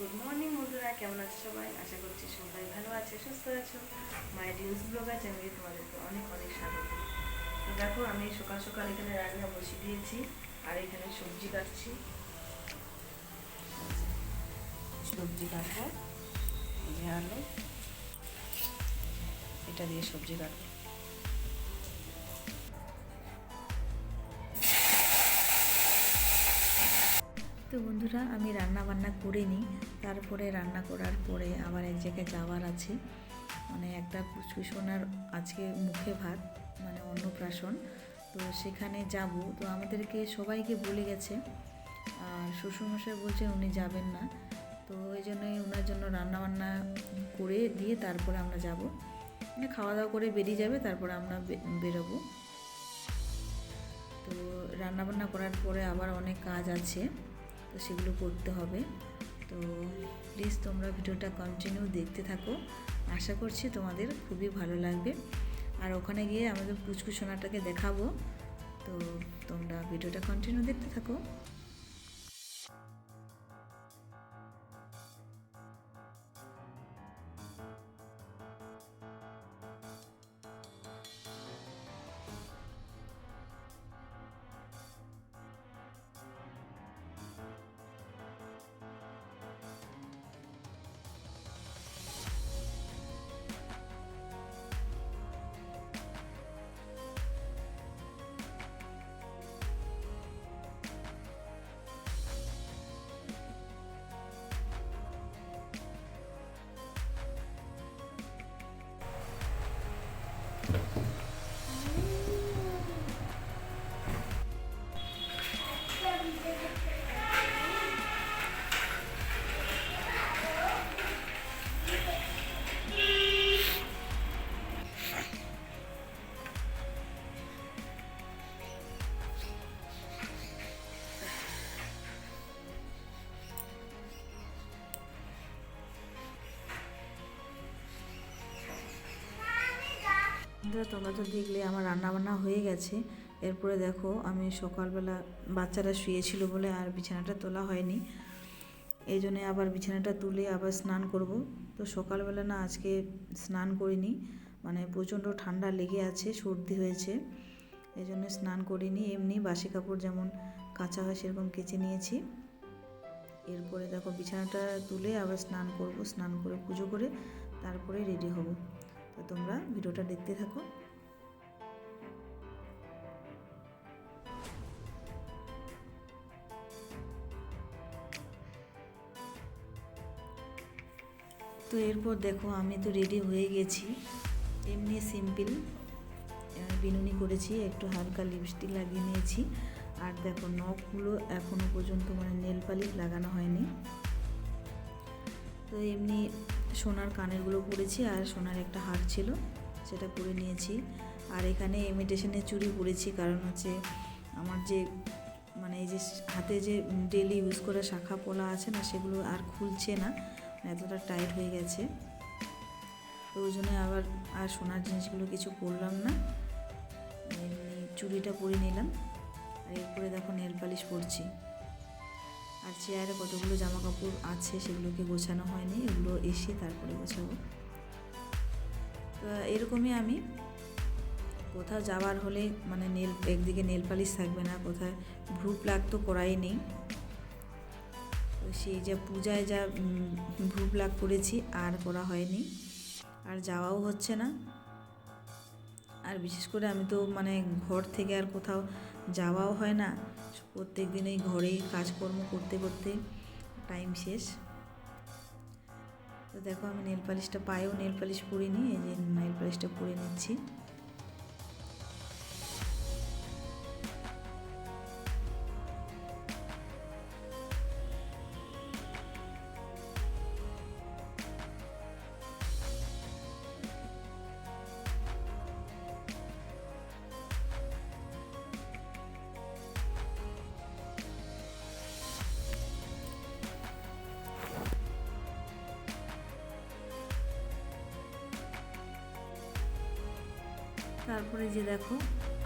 Good morning বন্ধুরা, কেমন আছো সবাই? আশা করছি সবাই ভালো আছে, সুস্থ আছো। মাই ডিউস ব্লগার চ্যানেলে তোমাদেরকে অনেক অনেক স্বাগত। তো দেখো, আমি সকাল সকাল এখানে রান্না বসিয়ে দিয়েছি, আর এখানে সবজি কাটছি। সবজি কাটবো এটা দিয়ে সবজি কাটবো। তো বন্ধুরা, আমি রান্না বান্না করে নিই তারপরে রান্না করার পরে আবার এক জায়গায় যাওয়ার আছে। মানে একটা পুষ্কুসোনার আজকে মুখে ভাত মানে অন্নপ্রাশন তো সেখানে যাব। তো আমাদেরকে সবাইকে বলে গেছে। আর শ্বশুরমশাই বলছে উনি যাবেন না। তো ওই জন্যই ওনার জন্য রান্নাবান্না করে দিয়ে তারপরে আমরা যাব। মানে খাওয়া দাওয়া করে বেরিয়ে যাবে, তারপরে আমরা বেরোবো। তো রান্নাবান্না করার পরে আবার অনেক কাজ আছে। তো সেগুলো করতে হবে। তো প্লিজ তোমরা ভিডিওটা কন্টিনিউ দেখতে থাকো। আশা করছি তোমাদের খুবই ভালো লাগবে। আর ওখানে গিয়ে আমাদের পুচকু দেখাবো। তো তোমরা ভিডিওটা কন্টিনিউ দেখতে থাকো। বন্ধুরা, তোমরা তো দেখলে আমার রান্না বান্না হয়ে গেছে। এরপরে দেখো, আমি সকালবেলা বাচ্চারা শুয়েছিল বলে আর বিছানাটা তোলা হয়নি। এই জন্যে আবার বিছানাটা তুলে আবার স্নান করব। তো সকালবেলা না আজকে স্নান করিনি মানে প্রচণ্ড ঠান্ডা লেগে আছে, সর্দি হয়েছে। এই জন্য স্নান করিনি, এমনি বাসি কাপড় যেমন কাঁচা হয় সেরকম কেচে নিয়েছি। এরপরে দেখো, বিছানাটা তুলে আবার স্নান করব, স্নান করে পুজো করে তারপরে রেডি হব। তো তোমরা ভিডিওটা দেখতে থাকো। তো এরপর দেখো, আমি তো রেডি হয়ে গেছি। এমনি সিম্পল বিনুনি করেছি, একটু হালকা লিপস্টিক লাগিয়ে নিয়েছি। আর দেখো, নখগুলো এখনও পর্যন্ত মানে নেল পালিশ লাগানো হয়নি। তো এমনি সোনার কানেরগুলো পরেছি আর সোনার একটা হার ছিল, সেটা পরে নিয়েছি। আর এখানে ইমিটেশনের চুড়ি পরেছি, কারণ হচ্ছে আমার যে মানে এই যে হাতে যে ডেলি ইউজ করা শাখা পোলা আছে না, সেগুলো আর খুলছে না এতটা টাইট হয়ে গেছে। তো ওই জন্য আবার আর সোনার জিনিসগুলো কিছু পরলাম না। চুড়িটা পরে নিলাম। আর এরপরে দেখো নেল পালিশ পরছি। আর চেয়ারে কতগুলো জামা কাপড় আছে সেগুলোকে গোছানো হয়নি, এগুলো এসে তারপরে গোছাবো। তো এরকমই আমি কোথাও যাওয়ার হলে মানে নেল, একদিকে নেল পালিশ থাকবে না, কোথায় ভ্রু প্লাগ তো করাই নেই। তো সেই যা পূজায় যা ভ্রু প্লাগ করেছি আর করা হয়নি। আর যাওয়াও হচ্ছে না। আর বিশেষ করে আমি তো মানে ঘর থেকে আর কোথাও যাওয়াও হয় না। প্রত্যেক দিন এই ঘরেই কাজকর্ম করতে করতে টাইম শেষ। তো দেখো আমি নেল পালিশটা পায়েও নেল পালিশ পরে নিই এই যে নেল পালিশটা পরে নিচ্ছি। তারপরে যে দেখো,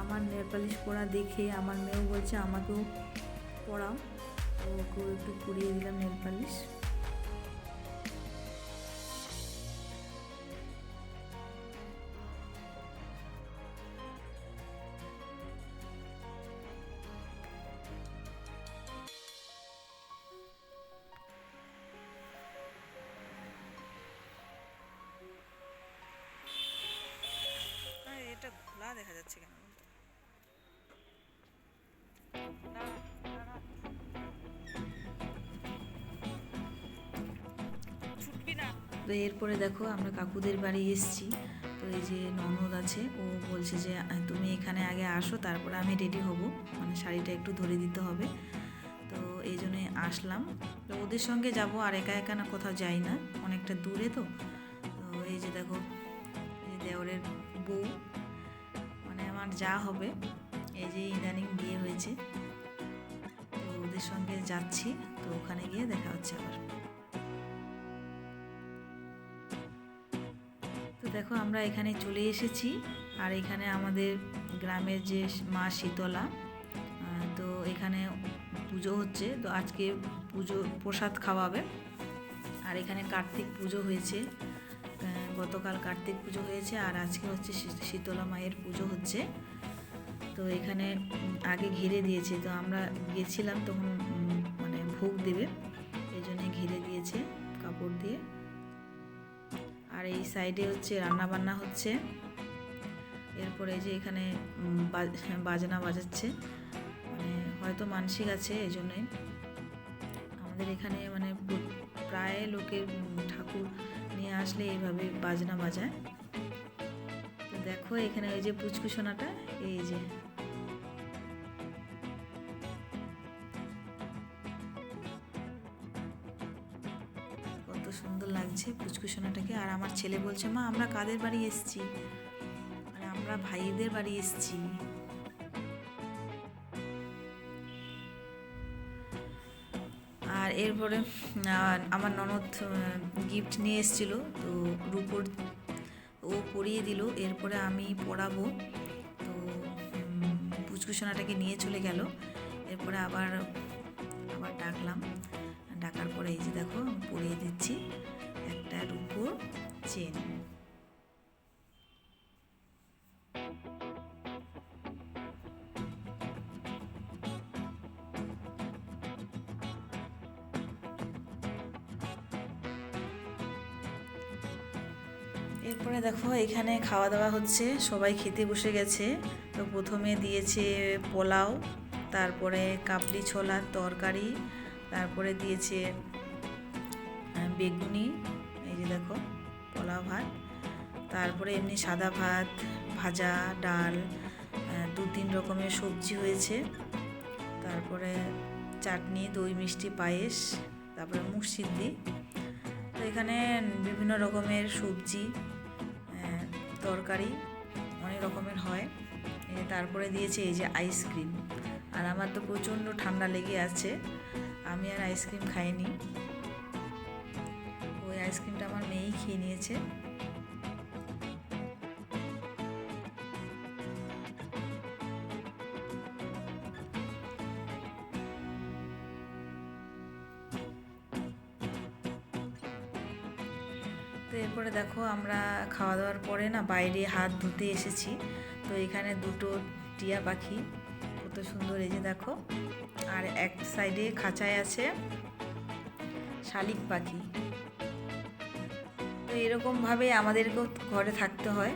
আমার নেল পালিশ পরা দেখে আমার মেয়েও বলছে, আমাকেও পড়াও। ওকেও একটু পরিয়ে দিলাম নেল পালিশ গলা দেখা যাচ্ছে কেন? তো এরপরে দেখো আমরা কাকুদের বাড়ি এসেছি। তো এই যে ননদ আছে, ও বলছে যে, তুমি এখানে আগে আসো, তারপরে আমি রেডি হব। মানে শাড়িটা একটু ধরে দিতে হবে। তো এই জন্যে আসলাম। তো ওদের সঙ্গে যাব, আর একা একা না কোথাও যাই না, অনেকটা দূরে তো। তো এই যে দেখো দেওরের বউ। আমার যা হবে, এই যে ইদানিং বিয়ে হয়েছে, তো ওদের সঙ্গে যাচ্ছি, তো ওখানে গিয়ে দেখা হচ্ছে আবার। তো দেখো আমরা এখানে চলে এসেছি, আর এখানে আমাদের গ্রামের যে মা শীতলা তো এখানে পুজো হচ্ছে, তো আজকে পুজো, প্রসাদ খাওয়াবে, আর এখানে কার্তিক পুজো হয়েছে। গতকাল কার্তিক পুজো হয়েছে আর আজকে হচ্ছে শীতলা মায়ের পুজো হচ্ছে। তো এখানে আগে ঘিরে দিয়েছে, তো আমরা গেছিলাম তখন মানে ভোগ দেবে, এই জন্য ঘিরে দিয়েছে কাপড় দিয়ে। আর এই সাইডে হচ্ছে রান্না বান্না হচ্ছে। এরপরে যে এখানে বাজ- বাজনা বাজাচ্ছে। মানে হয়তো মানসিক আছে এই জন্যই আমাদের এখানে মানে প্রায় লোকের ঠাকুর নিয়ে আসলে এইভাবে বাজনা বাজায়। তো দেখো এখানে ওই যে পুচকুসোনাটা এই যে। কত সুন্দর লাগছে পুচকুসোনাটাকে আর আমার ছেলে বলছে, মা, আমরা কাদের বাড়ি এসেছি? আর আমরা ভাইদের বাড়ি এসেছি। আর এরপরে আমার ননদ গিফট নিয়ে এসেছিল, তো রূপোর ও পরিয়ে দিল। এরপরে আমি পড়াবো। তো পুচকুসোনাটাকে নিয়ে চলে গেল। এরপরে আবার আবার ডাকলাম। ডাকার পরে এই যে দেখো পরিয়ে দিচ্ছি একটা রূপোর চেন এরপরে দেখো, এখানে খাওয়া দাওয়া হচ্ছে, সবাই খেতে বসে গেছে। তো প্রথমে দিয়েছে পোলাও, তারপরে কাবলি ছোলার তরকারি, তারপরে দিয়েছে বেগুনি, এই যে দেখো, পোলাও ভাত। তারপরে এমনি সাদা ভাত, ভাজা, ডাল দু তিন রকমের সবজি হয়েছে। তারপরে চাটনি, দই, মিষ্টি, পায়েস, তারপরে মুগ সিদ্ধি তো এখানে বিভিন্ন রকমের সবজি তরকারি অনেক রকমের হয়। তারপরে দিয়েছে এই যে আইসক্রিম আর আমার তো প্রচণ্ড ঠান্ডা লেগে আছে। আমি আর আইসক্রিম খাইনি। ওই আইসক্রিমটা আমার মেয়েই খেয়ে নিয়েছে। খাওয়া দাওয়ার পরে না বাইরে হাত ধুতে এসেছি। তো এখানে দুটো টিয়া পাখি, কত সুন্দর এই যে দেখো। আর এক সাইডে খাঁচায় আছে শালিক পাখি। তো এরকমভাবে আমাদেরকেও ঘরে থাকতে হয়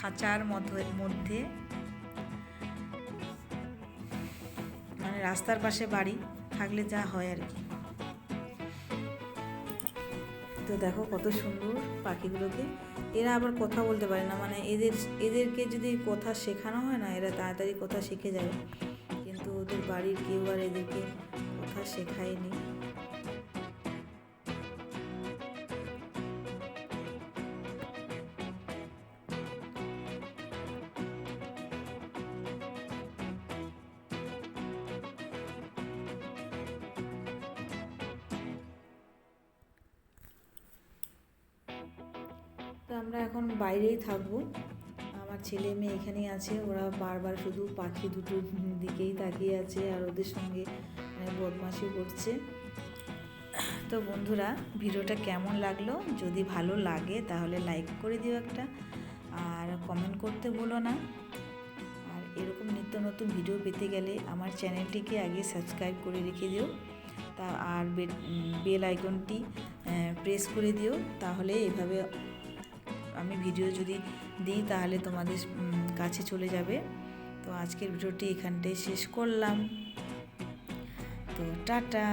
খাঁচার মধ্যে মধ্যে। মানে রাস্তার পাশে বাড়ি থাকলে যা হয় আর কি। তো দেখো কত সুন্দর পাখিগুলোকে। এরা আবার কথা বলতে পারে না মানে এদের, এদেরকে যদি কথা শেখানো হয় না, এরা তাড়াতাড়ি কথা শিখে যাবে। কিন্তু ওদের বাড়ির কেউ আর এদেরকে কথা শেখায়নি। আমরা এখন বাইরেই থাকব। আমার ছেলে মেয়ে এখানেই আছে, ওরা বারবার শুধু পাখি দুটোর দিকেই তাকিয়ে আছে আর ওদের সঙ্গে মানে বদমাশি করছে। তো বন্ধুরা, ভিডিওটা কেমন লাগল? যদি ভালো লাগে তাহলে লাইক করে দিও একটা, আর কমেন্ট করতে ভুলো না। আর এরকম নিত্য নতুন ভিডিও পেতে গেলে আমার চ্যানেলটিকে আগে সাবস্ক্রাইব করে রেখে দিও। তা আর বেল আইকনটি প্রেস করে দিও, তাহলে এভাবে আমি ভিডিও যদি দিই তাহলে তোমাদের কাছে চলে যাবে। তো আজকের ভিডিওটি এখানটায় শেষ করলাম। তো টাটা।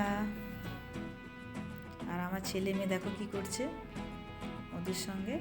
আর আমার ছেলে মেয়ে দেখো কি করছে ওদের সঙ্গে।